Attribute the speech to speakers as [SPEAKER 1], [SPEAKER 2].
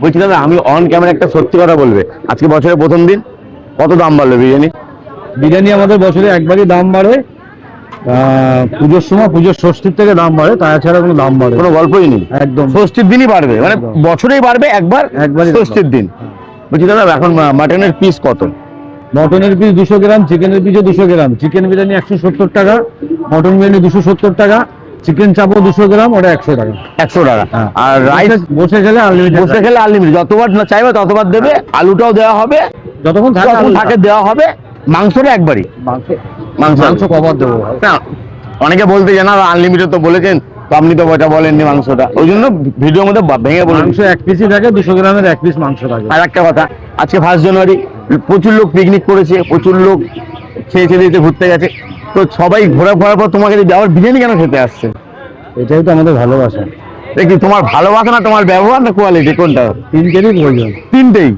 [SPEAKER 1] বলছি দাদা আমি অন ক্যামেরা একটা সত্যি কথা বলবে। আজকে বছরের প্রথম দিন কত দাম বাড়লো বিরিয়ানি?
[SPEAKER 2] বিরিয়ানি আমাদের বছরে একবারই দাম বাড়ে। পুজোর সময় পুজোর ষষ্ঠীর থেকে দাম বাড়ে তাছাড়া কোনো দাম বাড়ে
[SPEAKER 1] কোনো গল্পই নেই।
[SPEAKER 2] একদম।
[SPEAKER 1] ষষ্ঠীর দিনই বাড়বে মানে বছরেই বাড়বে একবার
[SPEAKER 2] একবারই
[SPEAKER 1] ষষ্ঠীর দিন। বলছি দাদা এখন মাটনের পিস কত?
[SPEAKER 2] মটনের পিস দুশো গ্রাম চিকেনের পিসও দুশো গ্রাম। চিকেন বিরিয়ানি একশো সত্তর টাকা মটন বিরিয়ানি দুশো সত্তর টাকা চিকেন চাপও দুশো গ্রাম ওটা একশো টাকা।
[SPEAKER 1] একশো টাকা।
[SPEAKER 2] হ্যাঁ।
[SPEAKER 1] আর রাইস
[SPEAKER 2] বসে গেলে আনলিমিটেড
[SPEAKER 1] বসে খেলে আনলিমিটেড যতবার না চাইবে ততবার দেবে। আলুটাও দেওয়া হবে।
[SPEAKER 2] যতক্ষণ থাকে
[SPEAKER 1] দেওয়া হবে। মাংসটা একবারই।
[SPEAKER 2] মাংস।
[SPEAKER 1] মাংস।
[SPEAKER 2] কবার দেবো।
[SPEAKER 1] না, অনেকে বলতে জানা আনলিমিটেড তো বলেছেন। তো আপনি তো ওটা বলেননি মাংসটা। ওই জন্য ভিডিওর মধ্যে ভেঙে বলুন
[SPEAKER 2] মাংস এক পিসই থাকে দুশো গ্রামের এক পিস মাংস থাকে।
[SPEAKER 1] আর একটা কথা আজকে ফার্স্ট জানুয়ারি প্রচুর লোক পিকনিক করেছে প্রচুর লোক খেয়ে খেয়ে ঘুরতে গেছে। তো সবাই ঘোরা ঘোরার পর তোমাকে যদি আবার বিরিয়ানি কেন খেতে আসছে?
[SPEAKER 2] এটাই তো আমাদের ভালোবাসা।
[SPEAKER 1] দেখি তোমার ভালোবাসা না তোমার ব্যবহার না কোয়ালিটি কোনটা?
[SPEAKER 2] তিনটেরই প্রয়োজন।
[SPEAKER 1] তিনটেই।